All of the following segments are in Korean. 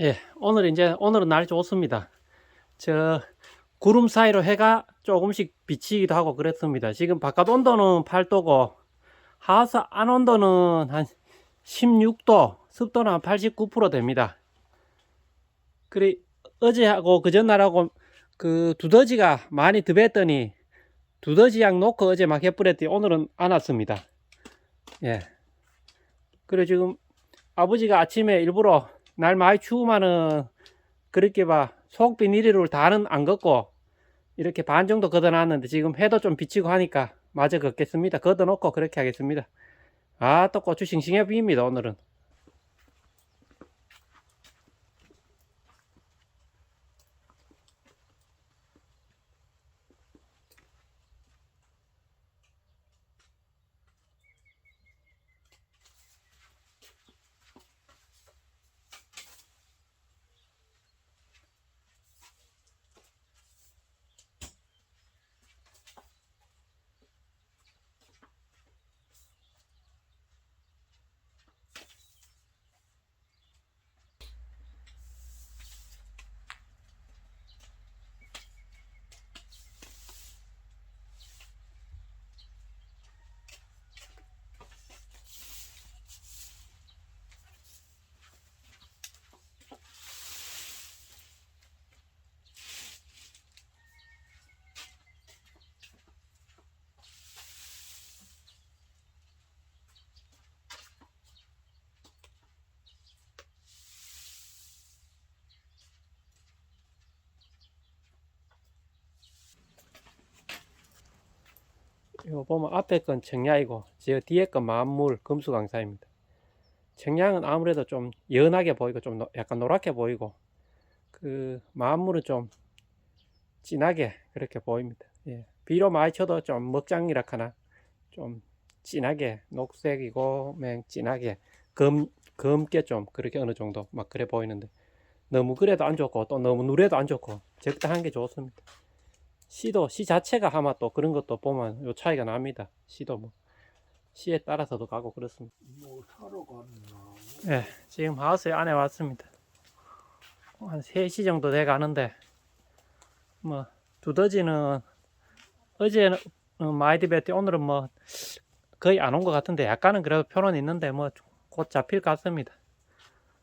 예, 오늘 이제 오늘은 날이 좋습니다. 저 구름 사이로 해가 조금씩 비치기도 하고 그랬습니다. 지금 바깥 온도는 8도고 하우스 안 온도는 한 16도, 습도는 한 89% 됩니다. 그리 어제하고 그 전날하고 그 두더지가 많이 듭했더니 두더지 약 놓고 어제 막 해뿌렸더니 오늘은 안 왔습니다. 예. 그래 지금 아버지가 아침에 일부러 날 많이 추우면은 그렇게 봐 속 비닐을 다는 안 걷고 이렇게 반 정도 걷어놨는데 지금 해도 좀 비치고 하니까 마저 걷겠습니다. 걷어놓고 그렇게 하겠습니다. 아 또 고추 싱싱해 보입니다 오늘은. 이거 보면 앞에 건 청량이고 저 뒤에 건 만물 금수강사입니다. 청량은 아무래도 좀 연하게 보이고 좀 노- 약간 노랗게 보이고 그 만물은 좀 진하게 그렇게 보입니다. 예. 비로 많이 쳐도 좀 먹장이라 하나 좀 진하게 녹색이고 맹 진하게 검 검게 좀 그렇게 어느 정도 막 그래 보이는데 너무 그래도 안 좋고 또 너무 누래도 안 좋고 적당한 게 좋습니다. 시도 시 자체가 아마 또 그런 것도 보면 요 차이가 납니다. 시도 뭐 시에 따라서도 가고 그렇습니다. 뭐 사러 갔나? 예, 지금 하우스 안에 왔습니다. 한 3시 정도 돼 가는데 뭐 두더지는 어제는 어, 많이 디베티 오늘은 뭐 거의 안 온 것 같은데 약간은 그래도 표는 있는데 뭐 곧 잡힐 것 같습니다.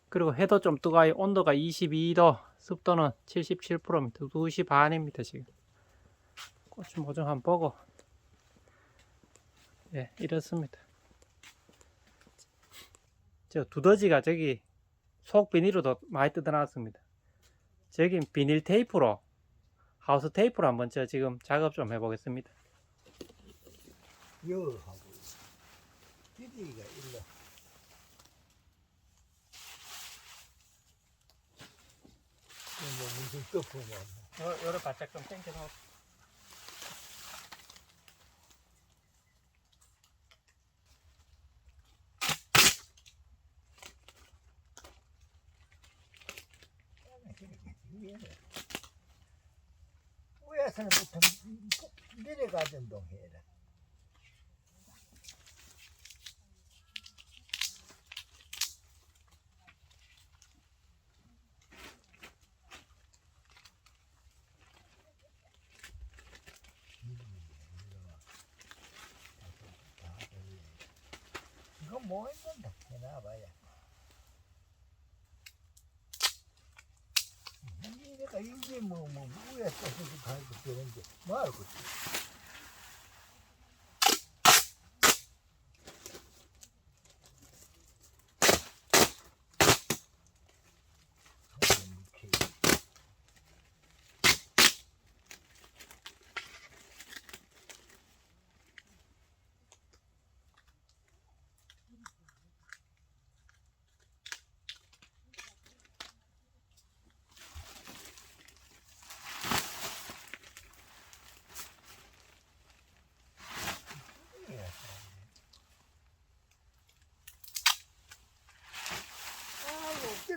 그리고 해도 좀 뜨거워요. 온도가 22도, 습도는 77%입니다. 2시 반입니다, 지금. 고추 모종 한번 보고. 예, 이렇습니다. 저 두더지가 저기 속 비닐로도 많이 뜯어놨습니다. 저긴 비닐 테이프로 하우스 테이프로 한번 저 지금 작업 좀 해보겠습니다. 열하고 디디가 일러. 뭐 무슨 떡프만 요, 요를 바짝 좀 당겨 서 위에서는부터 내려가던 동 해라. 이거 뭐 했는데 해놔봐야. 내가 이게 뭐뭐 위에 떠서 가지고 되는데. 뭐 알고 아이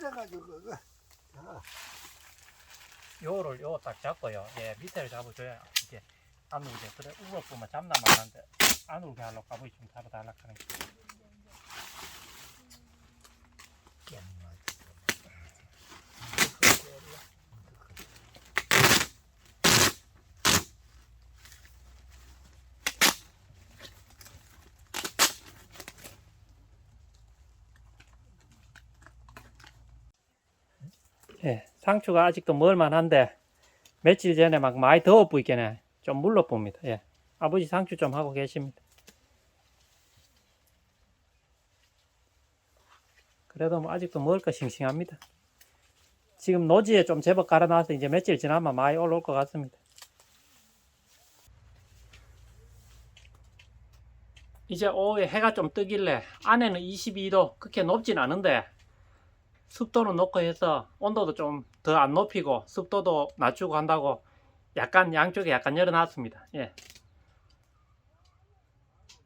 고 때려가지고 그거 자 요를 요 딱 잡고요. 예, 밑에를 잡아줘야 이게 안 울게. 그래 보면 잡나 말한데 안 울게 하려고 가보이 좀 잡아달라 하는 게. 상추가 아직도 멀만한데 며칠 전에 막 많이 더워 보이겠네. 좀 물러 봅니다. 예. 아버지 상추 좀 하고 계십니다. 그래도 뭐 아직도 먹을 거 싱싱합니다. 지금 노지에 좀 제법 깔아놔서 이제 며칠 지나면 많이 올라올 것 같습니다. 이제 오후에 해가 좀 뜨길래 안에는 22도 그렇게 높진 않은데 습도는 높고 해서 온도도 좀 더 안 높이고 습도도 낮추고 한다고 약간 양쪽에 약간 열어놨습니다. 예.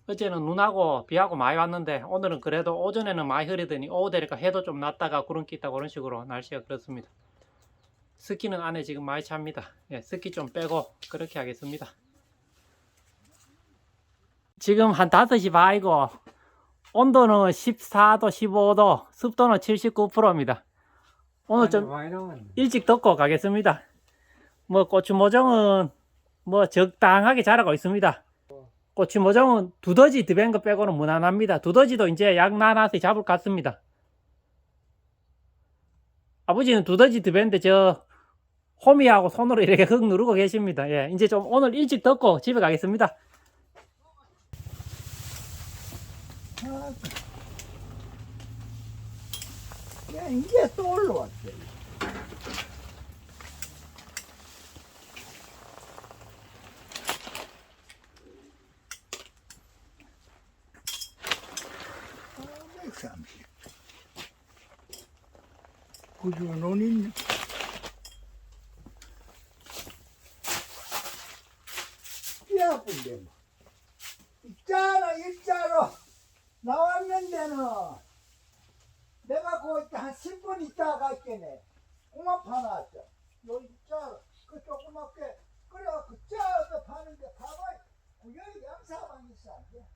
어제는 눈하고 비하고 많이 왔는데 오늘은 그래도 오전에는 많이 흐리더니 오후 되니까 해도 좀 났다가 구름기 있다 그런 식으로 날씨가 그렇습니다. 습기는 안에 지금 많이 찹니다. 예, 습기 좀 빼고 그렇게 하겠습니다. 지금 한 5시 반이고 온도는 14도, 15도, 습도는 79%입니다. 오늘 좀. 일찍 덮고 가겠습니다. 뭐 고추 모종은 뭐 적당하게 자라고 있습니다. 고추 모종은 두더지 드밴 거 빼고는 무난합니다. 두더지도 이제 약 나눠서 잡을 것 같습니다. 아버지는 두더지 드밴데 저 호미하고 손으로 이렇게 흙 누르고 계십니다. 예, 이제 좀 오늘 일찍 덮고 집에 가겠습니다. 야, 이제 또 올라왔대. 아, 130. 구준원인 뛰어쁜데 뭐. 있잖아 일자로 나왔는데는 내가 거기 한 10분 있다가 있겠네. 꼬만 파놨죠. 여기 짜, 그 조그맣게, 그래갖고 짜서 파는데 가봐야, 구경이 양사방 있어. 안 돼.